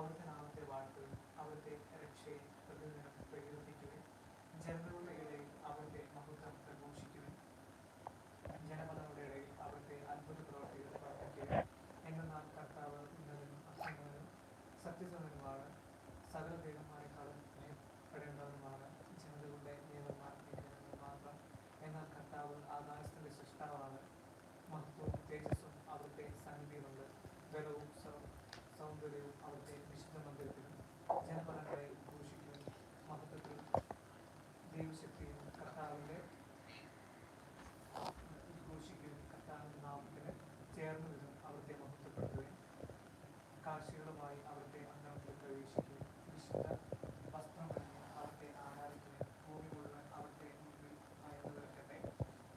അവിടുത്തെ നാമത്തെ വാഴ്ത്തുകയും അവിടുത്തെ രക്ഷയെ പ്രതിദിനം പ്രകീർത്തിക്കുകയും ജനതകളുടെ ഇടയിൽ അവിടുത്തെ മഹത്വം പ്രഘോഷിക്കുകയും ജനപദങ്ങളുടെ ഇടയിൽ അവിടുത്തെ അത്ഭുത പ്രവർത്തികൾ പ്രവർത്തിക്കുകയും എന്നാൽ കർത്താവ് ഇന്നതിനും അസംഗനും സത്യസന്ധനുമാണ്. സകല ദൈവന്മാരെക്കാളും ഭയപ്പെടേണ്ടതുമാണ്. ജനതകളുടെ ദൈവന്മാർ മാത്രം. എന്നാൽ കർത്താവ് ആകാശത്തിന്റെ സൃഷ്ടാവാണ്. മഹത്വവും തേജസ്സും അവിടുത്തെ സന്നിധിയിലുണ്ട്. ബലവും സൗന്ദര്യവും കാഴ്ചകളുമായി അവിടുത്തെ അങ്കണത്തിൽ പ്രവേശിക്കും. വിശുദ്ധ വസ്ത്രമണിഞ്ഞ് അവിടുത്തെ ആരാധിക്കുകയും ഭൂമി മുഴുവൻ അവിടുത്തെ മുമ്പിൽ അയർന്നു നിൽക്കട്ടെ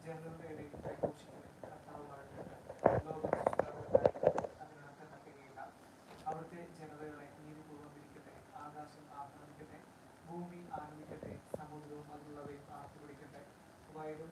ജനങ്ങളുടെ ഇടയിൽ പ്രഘോഷിക്കുവിൻ കർത്താവ് വാഴ്ത്തട്ടെ ലോകം അതിനർത്ഥം തട്ടുകയില്ല അവിടുത്തെ ജനതകളെ നീതിപൂർവം ഇരിക്കട്ടെ ആകാശം ആക്രമിക്കട്ടെ. ഭൂമി ആനന്ദിക്കട്ടെ സമുദ്രവും അതിലുള്ളവയും ആർത്തുപിടിക്കട്ടെ. വയലും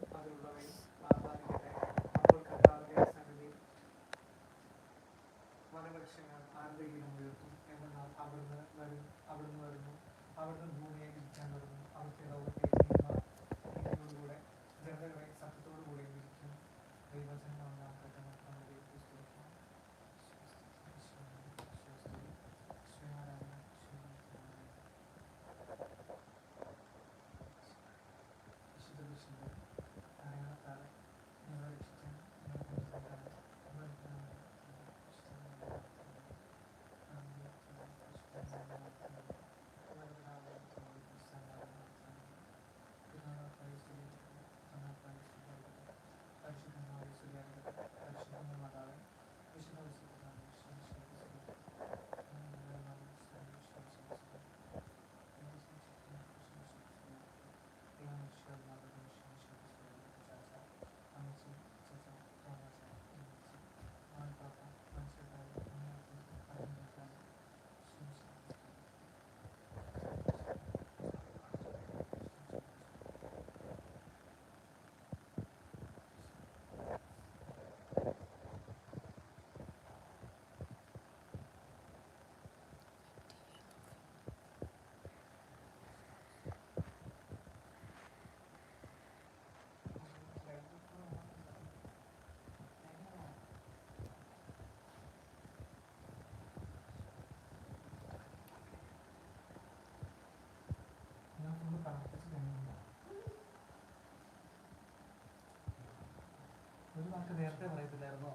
ഒരു വാക്ക് നേരത്തെ പറയത്തില്ലായിരുന്നോ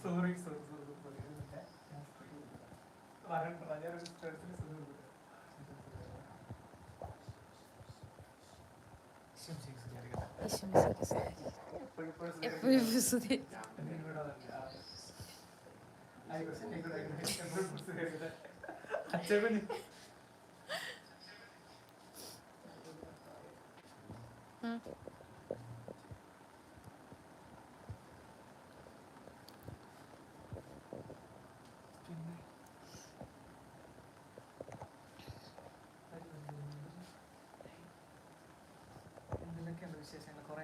സോറി സോറി സോറി വരണ്ട ഞാനൊരു സ്ട്രെസ്സിന് എപ്പോഴും സ്തുതി. അച്ഛൻ ഉം.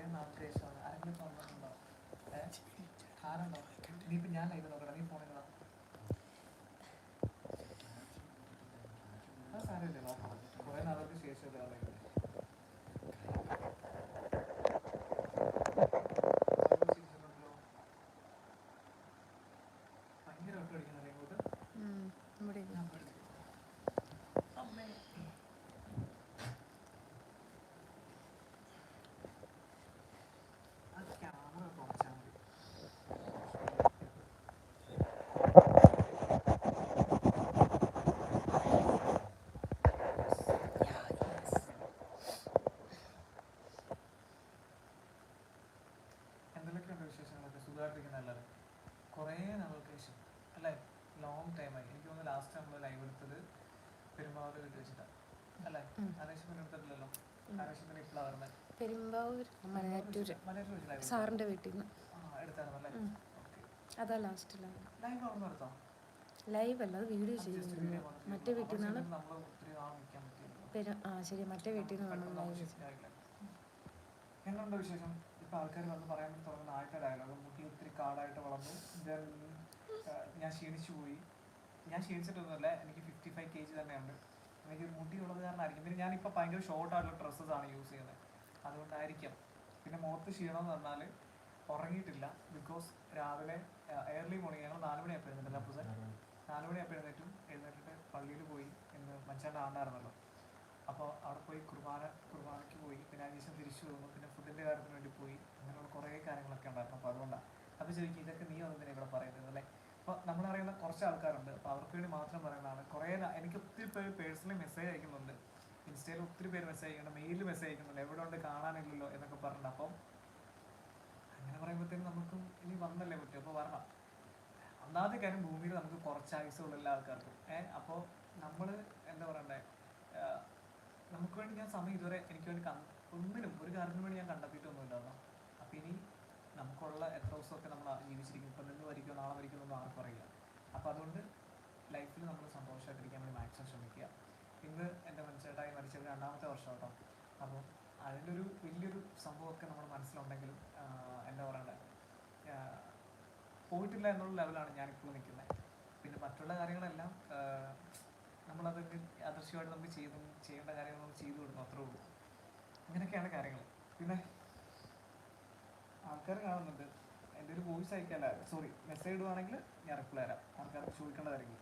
നാൾക്ക് ശേഷമാണ് ആരെങ്കിലും തോന്നുന്നുണ്ടോ ആരുണ്ടോ നീ ഞാൻ ലൈവ് നോക്കണം നീ ഫോണിൽ വാ അത് സാരമില്ല നോക്കാം. കുറേ ശേഷം ഇത് ലൈവ് ഭയങ്കര ഒട്ടടിക്കുന്നല്ലേ ഇങ്ങോട്ട് ഉം, ഇവിടെ ഇരുന്നു. ഞാൻ പഠിക്കും അമ്മേ ആ ക്യാമറ കുറച്ചാൽ മതി എന്തൊക്കെയുണ്ട് വിശേഷങ്ങളൊക്കെ സുഖമായിട്ടിരിക്കുന്ന എല്ലാവരും കുറേ നാളുകൾക്ക് ശേഷം അല്ലേ ലോങ് ടൈമായി എനിക്ക് തോന്നുന്നു ലാസ്റ്റ് നമ്മൾ ലൈവ് എടുത്തത് പെരുമാവൂർ വീട്ടിൽ വെച്ചിട്ടാണ് അല്ലേ ഉം. ആനേഷിപ്പിന് എടുത്തിട്ടില്ലല്ലോ ഉം. ആനേഷിപ്പിന് ഇപ്പോഴാണ് വരുന്നത് പെരുമ്പാവൂർ മലയാറ്റൂർ സാറിന്റെ വീട്ടിൽ നിന്ന് അതാ ലാസ്റ്റിലാണ്. ലൈവ് അല്ല അത് വീഡിയോ ചെയ്തിരുന്നു മറ്റേ വീട്ടിൽ നിന്നാണ് പെരു ആ ശരി മറ്റേ വീട്ടിൽ നിന്ന് നമ്മൾ ലൈവ്. എന്നുണ്ട് വിശേഷം? ഇപ്പൊ ആൾക്കാർ വന്ന് പറയാൻ തുടങ്ങുന്ന ഡയലോഗ് ഒത്തിരി കാടായിട്ട് വളർന്നു. ഞാൻ ക്ഷീണിച്ചു പോയി. ഞാൻ ക്ഷീണിച്ചിട്ടൊന്നുമല്ല. എനിക്ക് ഫിഫ്റ്റി ഫൈവ് കെ ജി തന്നെയുണ്ട്. എനിക്ക് മുടിയുള്ളത് കാരണമായിരിക്കും. പിന്നെ ഞാനിപ്പോൾ ഭയങ്കര ഷോർട്ട് ആയിട്ടുള്ള ഡ്രസ്സസ് ആണ് യൂസ് ചെയ്യുന്നത് അതുകൊണ്ടായിരിക്കാം. പിന്നെ മുഖത്ത് ക്ഷീണം എന്ന് പറഞ്ഞാൽ ഉറങ്ങിയിട്ടില്ല. ബിക്കോസ് രാവിലെ ഏർലി മോർണിംഗ് ഞങ്ങൾ നാല് മണിയായപ്പോൾ എഴുന്നേറ്റില്ല അപ്പോൾ നാല് മണിയായപ്പോൾ എഴുന്നേറ്റും. എഴുന്നേറ്റിട്ട് പള്ളിയിൽ പോയി ഇന്ന് മനുഷ്യന്റെ ആണ്ടായിരുന്നല്ലോ. അപ്പോൾ അവിടെ പോയി കുർബാന കുർബാനയ്ക്ക് പോയി. പിന്നെ അതിന് ശേഷം തിരിച്ചു വന്നു. പിന്നെ ഫുഡിന്റെ കാര്യത്തിന് വേണ്ടി പോയി. അങ്ങനെയുള്ള കുറേ കാര്യങ്ങളൊക്കെ ഉണ്ടായിരുന്നു. അപ്പോൾ അതുകൊണ്ടാണ് അപ്പോൾ ചോദിക്കും ഇതൊക്കെ നീ ഒന്നും തന്നെ ഇവിടെ പറയുന്നത്? അല്ലേ? അപ്പോൾ നമ്മളറിയുന്ന കുറച്ച് ആൾക്കാരുണ്ട്. അപ്പോൾ അവർക്ക് വേണ്ടി മാത്രം പറയുന്നതാണ്. കുറേ എനിക്ക് ഒത്തിരി പേര് പേഴ്സണലി മെസ്സേജ് അയക്കുന്നുണ്ട്. ഇൻസ്റ്റയിൽ ഒത്തിരി പേര് മെസ്സേജ് അയക്കുന്നുണ്ട്. മെയിലിൽ മെസ്സേജ് അയക്കുന്നുണ്ട്. എവിടെ ഉണ്ട് കാണാനില്ലല്ലോ എന്നൊക്കെ പറഞ്ഞിട്ട് അപ്പം അങ്ങനെ പറയുമ്പോഴത്തേക്കും നമുക്കും ഇനി വന്നല്ലേ പറ്റും അപ്പോൾ വരണം. ഒന്നാമത്തെ കാര്യം ഭൂമിയിൽ നമുക്ക് കുറച്ച് ആയുസുള്ള എല്ലാ ആൾക്കാർക്കും. ഏഹ് അപ്പോൾ നമ്മൾ എന്താ പറയണ്ടേ? നമുക്ക് വേണ്ടി ഞാൻ സമയം ഇതുവരെ എനിക്ക് വേണ്ടി ഒന്നിനും ഒരു കാര്യത്തിനും വേണ്ടി ഞാൻ കണ്ടെത്തിയിട്ടൊന്നുമില്ലായിരുന്നു. അപ്പം ഇനി നമുക്കുള്ള എത്ര ദിവസമൊക്കെ നമ്മൾ ജീവിച്ചിരിക്കും ഇപ്പം നിന്ന് വരിക്കോ നാളെ വരിക്കോ എന്നൊന്നും ആർക്കും അറിയില്ല. അപ്പോൾ അതുകൊണ്ട് ലൈഫിൽ നമ്മൾ സന്തോഷമായിട്ടിരിക്കാൻ വേണ്ടി മാക്സിമം ശ്രമിക്കുക. ഇന്ന് എന്റെ മനസ്സിലായി മരിച്ചത് രണ്ടാമത്തെ വർഷം കേട്ടോ. അപ്പോൾ അതിന്റെ ഒരു വലിയൊരു സംഭവമൊക്കെ നമ്മുടെ മനസ്സിലുണ്ടെങ്കിലും എന്താ പറയണ്ടേ? പോയിട്ടില്ല എന്നുള്ള ലെവലാണ് ഞാനിപ്പോൾ നിൽക്കുന്നത്. പിന്നെ മറ്റുള്ള കാര്യങ്ങളെല്ലാം നമ്മളത് അദൃശ്യമായിട്ട് നമുക്ക് ചെയ്തു ചെയ്യേണ്ട കാര്യങ്ങൾ നമ്മൾ ചെയ്തു കൊടുക്കണം അത്രേ ഉള്ളൂ. അങ്ങനെയൊക്കെയാണ് കാര്യങ്ങൾ. പിന്നെ ആൾക്കാർ കാണുന്നുണ്ട്. എന്റെ ഒരു വോയിസ് അയക്കാല്ല സോറി മെസ്സേജ് ഇടുവാണെങ്കിൽ ഞാൻ റിപ്ലൈ തരാം. ആൾക്കാർ ചോദിക്കേണ്ട കാര്യങ്ങൾ.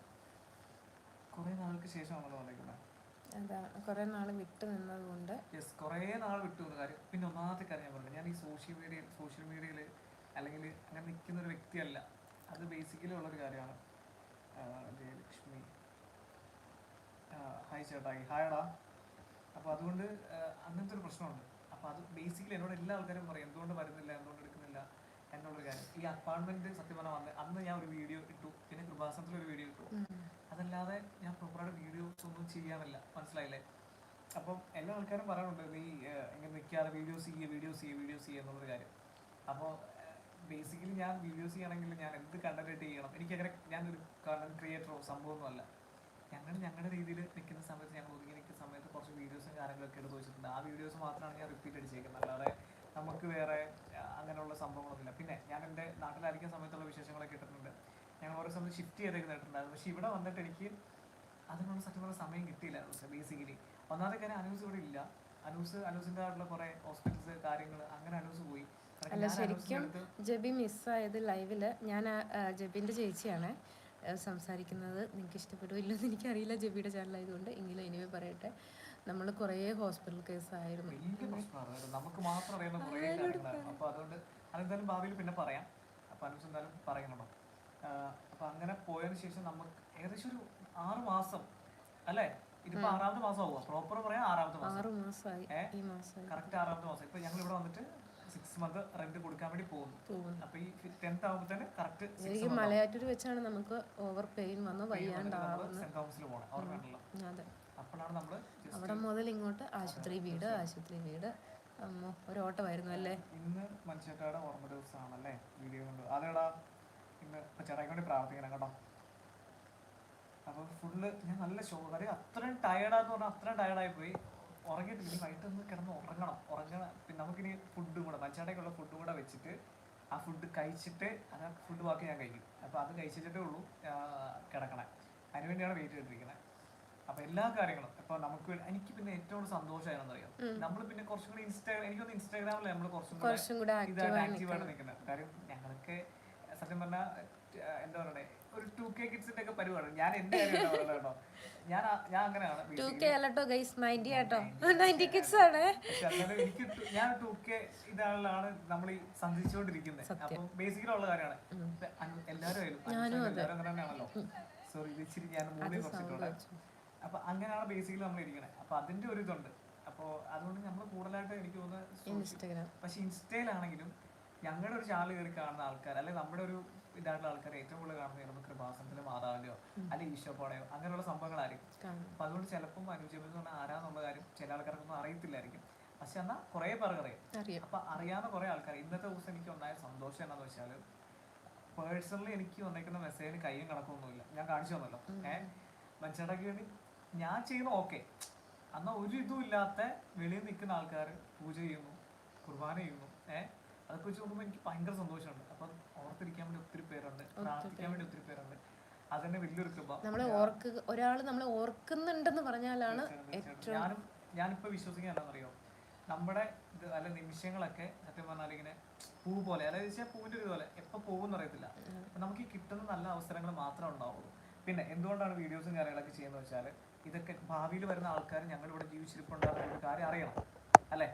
കുറേ നാൾക്ക് ശേഷമാണല്ലോ വന്നിരിക്കുന്നത് അതാ കുറേ നാൾ വിട്ടു നിന്നതുകൊണ്ട്. യെസ് കുറേ നാൾ വിട്ടു നിന്ന കാര്യം. പിന്നെ ഒന്നാമത്തെ കാര്യം ഞാൻ പറഞ്ഞു. ഞാൻ ഈ സോഷ്യൽ മീഡിയയിൽ സോഷ്യൽ മീഡിയയിൽ അല്ലെങ്കിൽ അങ്ങനെ നിൽക്കുന്ന ഒരു വ്യക്തിയല്ല. അത് ബേസിക്കലി ഉള്ളൊരു കാര്യമാണ്. ജയലക്ഷ്മി. ഹായ് ചേട്ടായി ഹായടാ അപ്പോൾ അതുകൊണ്ട് അങ്ങനത്തെ ഒരു പ്രശ്നമുണ്ട്. അപ്പോൾ അത് ബേസിക്കലി എന്നോട് എല്ലാ ആൾക്കാരും പറയും എന്തുകൊണ്ട് വരുന്നില്ല എന്തുകൊണ്ട് എടുക്കുന്നില്ല? എന്നുള്ളൊരു കാര്യം. ഈ അപ്പാർട്ട്മെന്റ് സത്യം പറഞ്ഞാൽ വന്ന് അന്ന് ഞാൻ ഒരു വീഡിയോ ഇട്ടു. പിന്നെ കൃപാസനത്തിൽ ഒരു വീഡിയോ ഇട്ടു അതല്ലാതെ ഞാൻ പ്രോപ്പറായിട്ട് വീഡിയോസ് ഒന്നും ചെയ്യാറില്ല. മനസ്സിലായില്ലേ? അപ്പം എല്ലാ ആൾക്കാരും പറയാറുണ്ട് നീ ഇങ്ങനെ നിൽക്കാതെ വീഡിയോസ് ചെയ്യുക വീഡിയോസ് ചെയ്യുക വീഡിയോസ് ചെയ്യുക എന്നുള്ളൊരു കാര്യം. അപ്പോൾ ബേസിക്കലി ഞാൻ വീഡിയോസ് ചെയ്യണമെങ്കിൽ ഞാൻ എന്ത് കണ്ടന്റ് ചെയ്യണം? എനിക്കങ്ങനെ ഞാനൊരു കണ്ടന്റ് ക്രിയേറ്ററോ സംഭവമൊന്നുമല്ല. ഞങ്ങൾ ഞങ്ങളുടെ രീതിയിൽ നിൽക്കുന്ന സമയത്ത് ഞങ്ങൾ ഒതുങ്ങി നിൽക്കുന്ന സമയത്ത് കുറച്ച് വീഡിയോസും കാര്യങ്ങളൊക്കെ എടുത്ത് വെച്ചിട്ടുണ്ട്. ആ വീഡിയോസ് മാത്രമാണ് ഞാൻ റിപ്പീറ്റ് അടിച്ചേക്കുന്നത്. അല്ലാതെ നമുക്ക് വേറെ അങ്ങനെയുള്ള സംഭവങ്ങളൊന്നുമില്ല. പിന്നെ ഞാൻ എന്റെ നാട്ടിലായിരിക്കുന്ന സമയത്തുള്ള വിശേഷങ്ങളൊക്കെ ഇട്ടിട്ടുണ്ട്. ഞങ്ങൾ ഓരോ സമയത്ത് ഷിഫ്റ്റ് ചെയ്തൊക്കെ ഇട്ടിട്ടുണ്ടായിരുന്നു പക്ഷേ ഇവിടെ വന്നിട്ട് എനിക്ക് അതിനുള്ള സത്യം പറഞ്ഞ സമയം കിട്ടിയില്ലായിരുന്നു ബേസിക്കലി ഒന്നാമത്തെ കാര്യം അനൂസ് ഇവിടെ ഇല്ല. അനൂസ് അനൂസിന്റെ ആയിട്ടുള്ള കുറേ ഹോസ്പിറ്റൽസ് കാര്യങ്ങൾ അങ്ങനെ അനൂസ് പോയി. അല്ല ശരിക്കും ജബി മിസ്സായത് ലൈവിൽ ഞാൻ ജബിന്റെ ചേച്ചിയാണ്. സംസാരിക്കുന്നത് നിങ്ങൾക്ക് ഇഷ്ടപ്പെടുമോ ഇല്ലെന്ന് എനിക്കറിയില്ല. ജെബിയുടെ ചാനലായതുകൊണ്ട് എങ്കിലും എനിവേ പറയട്ടെ. നമ്മൾ കുറേ ഹോസ്പിറ്റൽ കേസ് ആയിരുന്നു വലിയ പ്രശ്നമാണ് നമുക്ക് മാത്രം അറിയുന്ന കുറേ കാര്യങ്ങളാണ് അപ്പൊ അതുകൊണ്ട് അതെന്തായാലും ഭാവിയിൽ പിന്നെ പറയാം. അപ്പോൾ അനുസ് എന്തായാലും പറയണോ അപ്പൊ അങ്ങനെ പോയതിന് ശേഷം നമുക്ക് ഏകദേശം ഒരു ആറ് മാസം അല്ലേ? ഇതിപ്പോ ആറാമത്തെ മാസം. ആവുക പ്രോപ്പർ പറയാം ആറാമത്തെ മാസം കറക്റ്റ് ആറാമത്തെ മാസം. ഇപ്പൊ ഞങ്ങൾ ഇവിടെ വന്നിട്ട് സിക്സ് മന്ത് റെന്റ് കൊടുക്കാൻ വേണ്ടി പോകുന്നു. അപ്പൊ ഈ ടെൻത്ത് ആകുമ്പോൾ തന്നെ കറക്റ്റ് മലയാറ്റൂർ വെച്ചാണ് നമുക്ക് ഓവർ പെയിൻ വന്ന് വയ്യാണ്ടാവുന്നത്. സെന്റ് തോമസിൽ പോകണം അതെ. അപ്പോഴാണ് നമ്മൾ അവിടെ മുതൽ ഇങ്ങോട്ട് ആശുപത്രി വീട് ആശുപത്രി വീട്. ഒരു ഓട്ടമായിരുന്നു അല്ലേ? ഇന്ന് മനുഷ്യക്കാരുടെ ഓർമ്മ ദിവസമാണല്ലേ വീഡിയോ കൊണ്ട്. അതേടാ ഇന്ന് ഇപ്പൊ ചേട്ടായി കൊണ്ട് പ്രാർത്ഥിക്കണം കേട്ടോ. അപ്പൊ ഫുള്ള് ഞാൻ നല്ല ഷോ കാര്യം അത്രയും ടയർഡാന്ന് പറഞ്ഞാൽ അത്രയും ടയർഡായി പോയി. ഉറങ്ങിയിട്ടില്ല ഇനി വൈകിട്ട് ഒന്ന് കിടന്ന് ഉറങ്ങണം. ഉറങ്ങണം. പിന്നെ നമുക്കിനി ഫുഡും കൂടെ മനുഷ്യടേക്കുള്ള ഫുഡും കൂടെ വെച്ചിട്ട് ആ ഫുഡ് കഴിച്ചിട്ട് അത് ഫുഡ് ബാക്കി ഞാൻ കഴിക്കും. അപ്പോൾ അത് കഴിച്ചിട്ടേ ഉള്ളൂ കിടക്കണേ. അതിനുവേണ്ടിയാണ് വെയിറ്റ് ചെയ്തിരിക്കുന്നത് അപ്പൊ എല്ലാ കാര്യങ്ങളും ഇപ്പൊ നമുക്ക് എനിക്ക് പിന്നെ ഏറ്റവും കൂടുതൽ സന്തോഷമായിരുന്നു അറിയാം നമ്മൾ പിന്നെ കുറച്ചും കൂടി ഇൻസ്റ്റാഗ്രാം എനിക്കൊന്ന് ഇൻസ്റ്റാഗ്രാമിൽ നമ്മൾ കുറച്ചും കൂടെ ആക്റ്റീവ് ഇതാണ് ആക്റ്റീവായിട്ട് നിൽക്കുന്നത്. കാര്യം ഞങ്ങൾക്ക് സത്യം പറഞ്ഞാൽ എന്താ പറയണേ ഒരു ടു കെ കിഡ്സിന്റെ ഒക്കെ പരിപാടി. ഞാൻ എന്റെ കേട്ടോ? ഞാൻ ഞാൻ അങ്ങനെയാണ് ടു കെ അല്ലട്ടോ ഗൈസ് നയന്റി ആട്ടോ. നയന്റി കിഡ്സ് ആണ്. എനിക്ക് ഞാൻ ടു കെ ഇതാണ് നമ്മൾ ഈ സന്ധിച്ചുകൊണ്ടിരിക്കുന്നത് അപ്പൊ ബേസിക്കലി ഉള്ള കാര്യമാണ്. എല്ലാവരും ആയാലും അനുസരിച്ച് എല്ലാവരും അങ്ങനെ തന്നെയാണല്ലോ. സോറി ഇത് ഇച്ചിരി ഞാൻ മൂടി കുറച്ചിട്ടുണ്ട് അപ്പൊ അങ്ങനെയാണ് ബേസിക്കലി നമ്മൾ ഇരിക്കണേ അപ്പൊ അതിന്റെ ഒരു ഇതുണ്ട്. അപ്പൊ അതുകൊണ്ട് നമ്മൾ കൂടുതലായിട്ട് എനിക്ക് തോന്നുന്നത് പക്ഷെ ഇൻസ്റ്റയിലാണെങ്കിലും ഞങ്ങളുടെ ഒരു ചാനൽ കയറി കാണുന്ന ആൾക്കാർ അല്ലെങ്കിൽ നമ്മുടെ ഒരു ഇതായിട്ടുള്ള ആൾക്കാർ ഏറ്റവും കൂടുതൽ കാണുന്നത് ചിലപ്പോൾ കൃപാസനത്തിലെ മാതാവിന്റെയോ അല്ലെങ്കിൽ ഈശോപ്പോടെയോ അങ്ങനെയുള്ള സംഭവങ്ങളായിരിക്കും. അപ്പൊ അതുകൊണ്ട് ചിലപ്പം അനുജമെന്ന് പറഞ്ഞാൽ ആരാന്നുള്ള കാര്യം ചില ആൾക്കാർക്കൊന്നും അറിയത്തില്ലായിരിക്കും. പക്ഷെ എന്നാൽ കുറേ പേർക്ക് അറിയാം. അറിയാം. അപ്പൊ അറിയാവുന്ന കുറെ ആൾക്കാർ ഇന്നത്തെ ദിവസം എനിക്ക് ഉണ്ടായ സന്തോഷം എന്താണെന്ന് വെച്ചാൽ പേഴ്സണലി എനിക്ക് വന്നേക്കുന്ന മെസ്സേജിന് കയ്യും കണക്കൊന്നുമില്ല. ഞാൻ കാണിച്ചു തന്നല്ലോ. ഏഹ് മനുഷ്യടക്ക് വേണ്ടി ഞാൻ ചെയ്യുന്ന ഓക്കെ. എന്നാൽ ഒരു ഇതും ഇല്ലാത്ത വെളിയിൽ നിൽക്കുന്ന ആൾക്കാർ പൂജ ചെയ്യുന്നു കുർബാന ചെയ്യുന്നു. ഏഹ് അതൊക്കെ വെച്ച് നോക്കുമ്പോൾ എനിക്ക് ഭയങ്കര സന്തോഷമുണ്ട്. അപ്പം ഓർത്തിരിക്കാൻ വേണ്ടി ഒത്തിരി പേരുണ്ട്. പ്രാർത്ഥിക്കാൻ വേണ്ടി ഒത്തിരി പേരുണ്ട്. അതന്നെ വലിയൊരു കൃപ. നമ്മളെ ഓർക്ക് ഒരാൾ നമ്മളെ ഓർക്കുന്നുണ്ടെന്ന് പറഞ്ഞാലാണ് ഏറ്റവും ഞാനും ഞാനിപ്പോ വിശ്വസിക്കാൻ എന്താണെന്നറിയോ? നമ്മുടെ ഇത് അല്ല നിമിഷങ്ങളൊക്കെ സത്യം പറഞ്ഞാൽ ഇങ്ങനെ പൂ പോലെ അതായത് വെച്ചാൽ പൂവിന്റെ ഒരു പോലെ എപ്പോ പോകുമെന്ന് അറിയത്തില്ല. നമുക്ക് ഈ കിട്ടുന്ന നല്ല അവസരങ്ങൾ മാത്രമേ ഉണ്ടാവുള്ളൂ. പിന്നെ എന്തുകൊണ്ടാണ് വീഡിയോസും കാര്യങ്ങളൊക്കെ ചെയ്യുന്നത് വെച്ചാൽ ഇതൊക്കെ ഭാവിയിൽ വരുന്ന ആൾക്കാർ ഞങ്ങളിവിടെ ജീവിച്ചിരിപ്പുണ്ടാകുന്ന ഒരു കാര്യം അറിയണം. അല്ലേ?